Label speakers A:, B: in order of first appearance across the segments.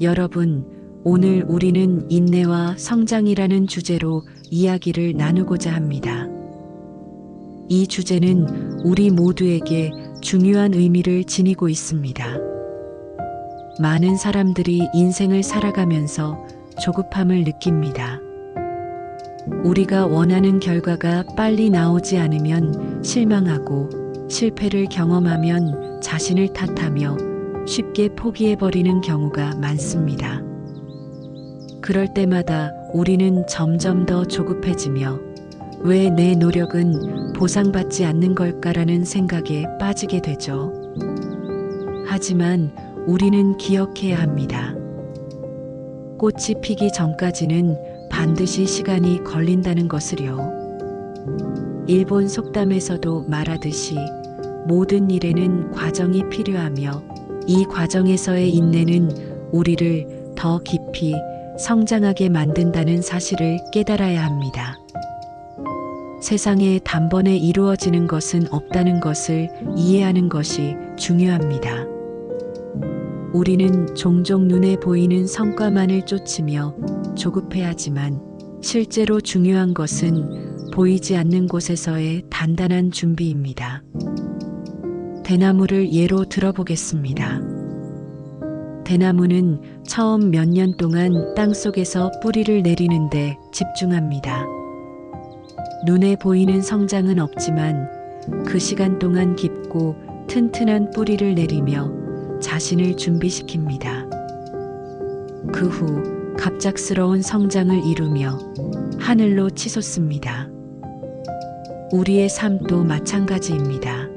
A: 여러분, 오늘 우리는 인내와 성장이라는 주제로 이야기를 나누고자 합니다. 이 주제는 우리 모두에게 중요한 의미를 지니고 있습니다. 많은 사람들이 인생을 살아가면서 조급함을 느낍니다. 우리가 원하는 결과가 빨리 나오지 않으면 실망하고 실패를 경험하면 자신을 탓하며 쉽게 포기해버리는 경우가 많습니다. 그럴 때마다 우리는 점점 더 조급해지며 왜 내 노력은 보상받지 않는 걸까라는 생각에 빠지게 되죠. 하지만 우리는 기억해야 합니다. 꽃이 피기 전까지는 반드시 시간이 걸린다는 것을요. 일본 속담에서도 말하듯이 모든 일에는 과정이 필요하며 이 과정에서의 인내는 우리를 더 깊이 성장하게 만든다는 사실을 깨달아야 합니다. 세상에 단번에 이루어지는 것은 없다는 것을 이해하는 것이 중요합니다. 우리는 종종 눈에 보이는 성과만을 쫓으며 조급해하지만 실제로 중요한 것은 보이지 않는 곳에서의 단단한 준비입니다. 대나무를 예로 들어보겠습니다. 대나무는 처음 몇 년 동안 땅 속에서 뿌리를 내리는데 집중합니다. 눈에 보이는 성장은 없지만 그 시간 동안 깊고 튼튼한 뿌리를 내리며 자신을 준비시킵니다. 그 후 갑작스러운 성장을 이루며 하늘로 치솟습니다. 우리의 삶도 마찬가지입니다.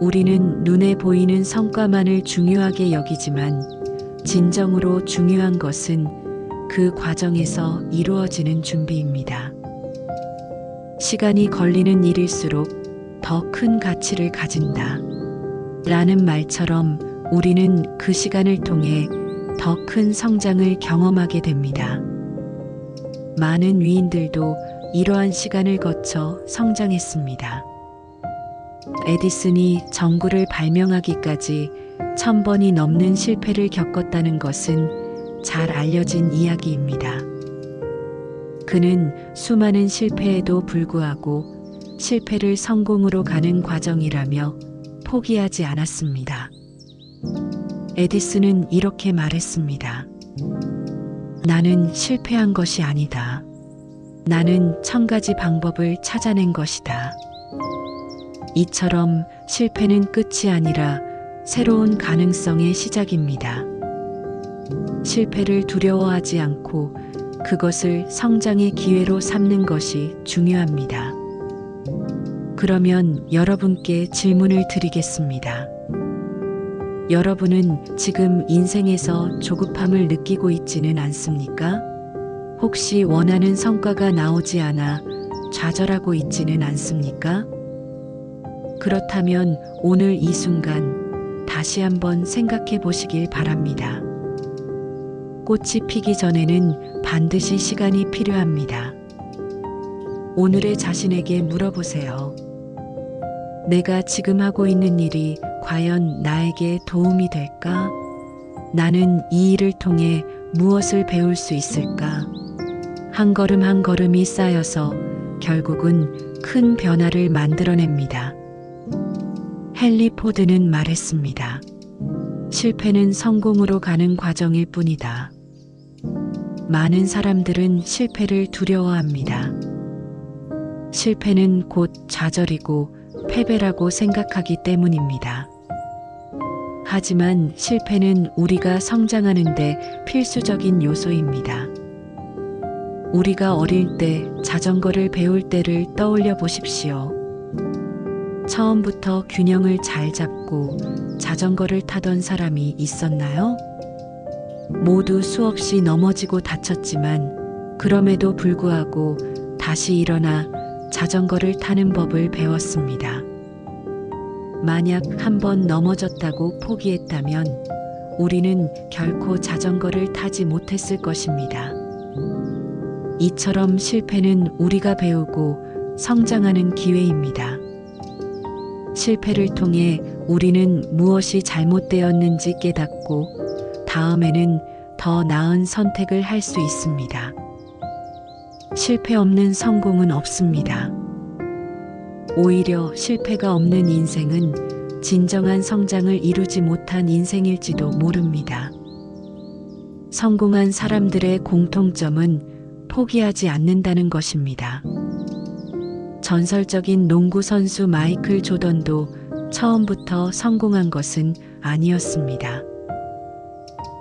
A: 우리는 눈에 보이는 성과만을 중요하게 여기지만 진정으로 중요한 것은 그 과정에서 이루어지는 준비입니다. 시간이 걸리는 일일수록 더 큰 가치를 가진다. 라는 말처럼 우리는 그 시간을 통해 더 큰 성장을 경험하게 됩니다. 많은 위인들도 이러한 시간을 거쳐 성장했습니다. 에디슨이 전구를 발명하기까지 천 번이 넘는 실패를 겪었다는 것은 잘 알려진 이야기입니다. 그는 수많은 실패에도 불구하고 실패를 성공으로 가는 과정이라며 포기하지 않았습니다. 에디슨은 이렇게 말했습니다. 나는 실패한 것이 아니다. 나는 천 가지 방법을 찾아낸 것이다. 이처럼 실패는 끝이 아니라 새로운 가능성의 시작입니다. 실패를 두려워하지 않고 그것을 성장의 기회로 삼는 것이 중요합니다. 그러면 여러분께 질문을 드리겠습니다. 여러분은 지금 인생에서 조급함을 느끼고 있지는 않습니까? 혹시 원하는 성과가 나오지 않아 좌절하고 있지는 않습니까? 그렇다면 오늘 이 순간 다시 한번 생각해 보시길 바랍니다. 꽃이 피기 전에는 반드시 시간이 필요합니다. 오늘의 자신에게 물어보세요. 내가 지금 하고 있는 일이 과연 나에게 도움이 될까? 나는 이 일을 통해 무엇을 배울 수 있을까? 한 걸음 한 걸음이 쌓여서 결국은 큰 변화를 만들어냅니다. 헨리 포드는 말했습니다. 실패는 성공으로 가는 과정일 뿐이다. 많은 사람들은 실패를 두려워합니다. 실패는 곧 좌절이고 패배라고 생각하기 때문입니다. 하지만 실패는 우리가 성장하는데 필수적인 요소입니다. 우리가 어릴 때 자전거를 배울 때를 떠올려 보십시오. 처음부터 균형을 잘 잡고 자전거를 타던 사람이 있었나요? 모두 수없이 넘어지고 다쳤지만 그럼에도 불구하고 다시 일어나 자전거를 타는 법을 배웠습니다. 만약 한 번 넘어졌다고 포기했다면 우리는 결코 자전거를 타지 못했을 것입니다. 이처럼 실패는 우리가 배우고 성장하는 기회입니다. 실패를 통해 우리는 무엇이 잘못되었는지 깨닫고 다음에는 더 나은 선택을 할 수 있습니다. 실패 없는 성공은 없습니다. 오히려 실패가 없는 인생은 진정한 성장을 이루지 못한 인생일지도 모릅니다. 성공한 사람들의 공통점은 포기하지 않는다는 것입니다. 전설적인 농구 선수 마이클 조던도 처음부터 성공한 것은 아니었습니다.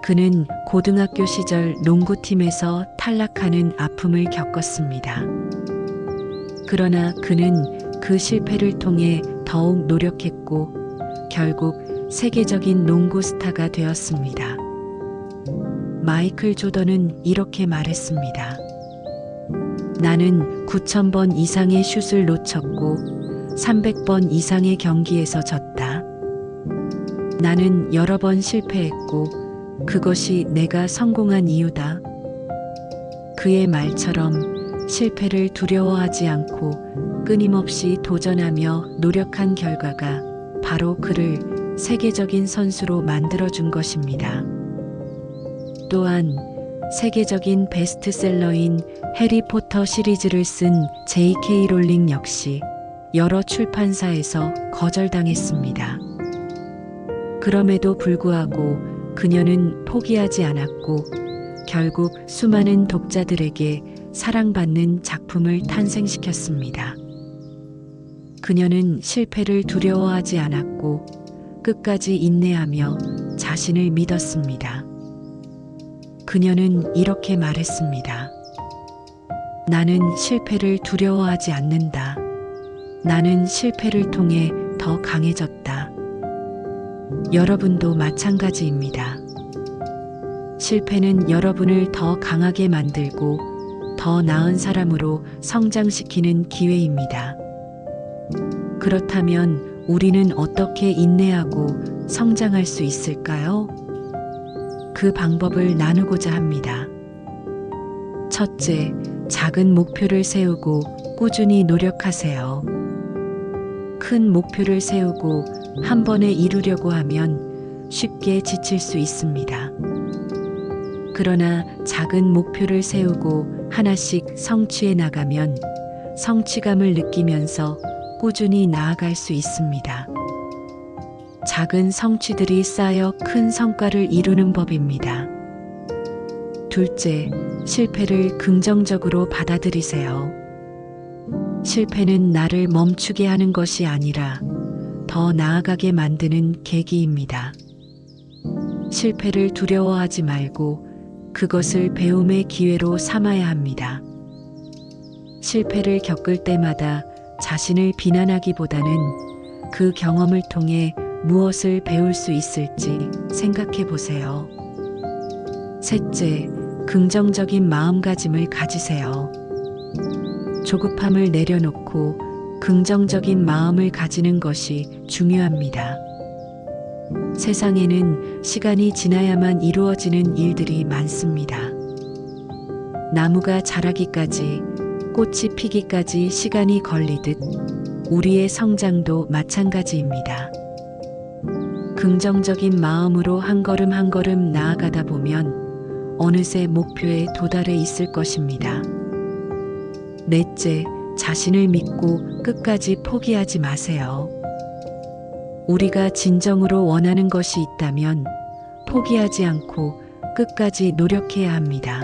A: 그는 고등학교 시절 농구팀에서 탈락하는 아픔을 겪었습니다. 그러나 그는 그 실패를 통해 더욱 노력했고 결국 세계적인 농구 스타가 되었습니다. 마이클 조던은 이렇게 말했습니다. 나는 9,000번 이상의 슛을 놓쳤고 300번 이상의 경기에서 졌다. 나는 여러 번 실패했고 그것이 내가 성공한 이유다. 그의 말처럼 실패를 두려워하지 않고 끊임없이 도전하며 노력한 결과가 바로 그를 세계적인 선수로 만들어준 것입니다. 또한 세계적인 베스트셀러인 해리포터 시리즈를 쓴 J.K. 롤링 역시 여러 출판사에서 거절당했습니다. 그럼에도 불구하고 그녀는 포기하지 않았고 결국 수많은 독자들에게 사랑받는 작품을 탄생시켰습니다. 그녀는 실패를 두려워하지 않았고 끝까지 인내하며 자신을 믿었습니다. 그녀는 이렇게 말했습니다. 나는 실패를 두려워하지 않는다. 나는 실패를 통해 더 강해졌다. 여러분도 마찬가지입니다. 실패는 여러분을 더 강하게 만들고 더 나은 사람으로 성장시키는 기회입니다. 그렇다면 우리는 어떻게 인내하고 성장할 수 있을까요? 그 방법을 나누고자 합니다. 첫째, 작은 목표를 세우고 꾸준히 노력하세요. 큰 목표를 세우고 한 번에 이루려고 하면 쉽게 지칠 수 있습니다. 그러나 작은 목표를 세우고 하나씩 성취해 나가면 성취감을 느끼면서 꾸준히 나아갈 수 있습니다. 작은 성취들이 쌓여 큰 성과를 이루는 법입니다. 둘째, 실패를 긍정적으로 받아들이세요. 실패는 나를 멈추게 하는 것이 아니라 더 나아가게 만드는 계기입니다. 실패를 두려워하지 말고 그것을 배움의 기회로 삼아야 합니다. 실패를 겪을 때마다 자신을 비난하기보다는 그 경험을 통해 무엇을 배울 수 있을지 생각해 보세요. 셋째, 긍정적인 마음가짐을 가지세요. 조급함을 내려놓고 긍정적인 마음을 가지는 것이 중요합니다. 세상에는 시간이 지나야만 이루어지는 일들이 많습니다. 나무가 자라기까지, 꽃이 피기까지 시간이 걸리듯 우리의 성장도 마찬가지입니다. 긍정적인 마음으로 한 걸음 한 걸음 나아가다 보면 어느새 목표에 도달해 있을 것입니다. 넷째, 자신을 믿고 끝까지 포기하지 마세요. 우리가 진정으로 원하는 것이 있다면 포기하지 않고 끝까지 노력해야 합니다.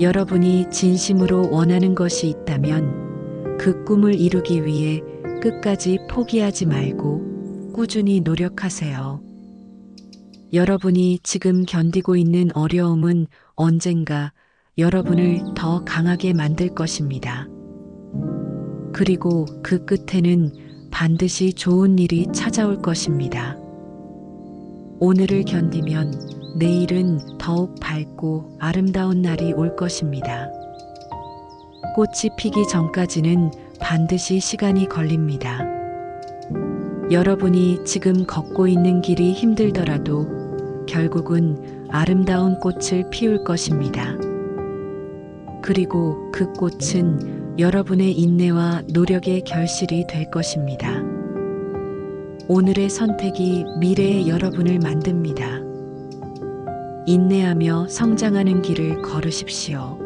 A: 여러분이 진심으로 원하는 것이 있다면 그 꿈을 이루기 위해 끝까지 포기하지 말고 꾸준히 노력하세요. 여러분이 지금 견디고 있는 어려움은 언젠가 여러분을 더 강하게 만들 것입니다. 그리고 그 끝에는 반드시 좋은 일이 찾아올 것입니다. 오늘을 견디면 내일은 더욱 밝고 아름다운 날이 올 것입니다. 꽃이 피기 전까지는 반드시 시간이 걸립니다. 여러분이 지금 걷고 있는 길이 힘들더라도 결국은 아름다운 꽃을 피울 것입니다. 그리고 그 꽃은 여러분의 인내와 노력의 결실이 될 것입니다. 오늘의 선택이 미래의 여러분을 만듭니다. 인내하며 성장하는 길을 걸으십시오.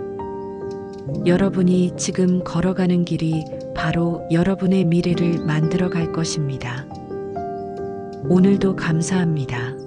A: 여러분이 지금 걸어가는 길이 바로 여러분의 미래를 만들어 갈 것입니다. 오늘도 감사합니다.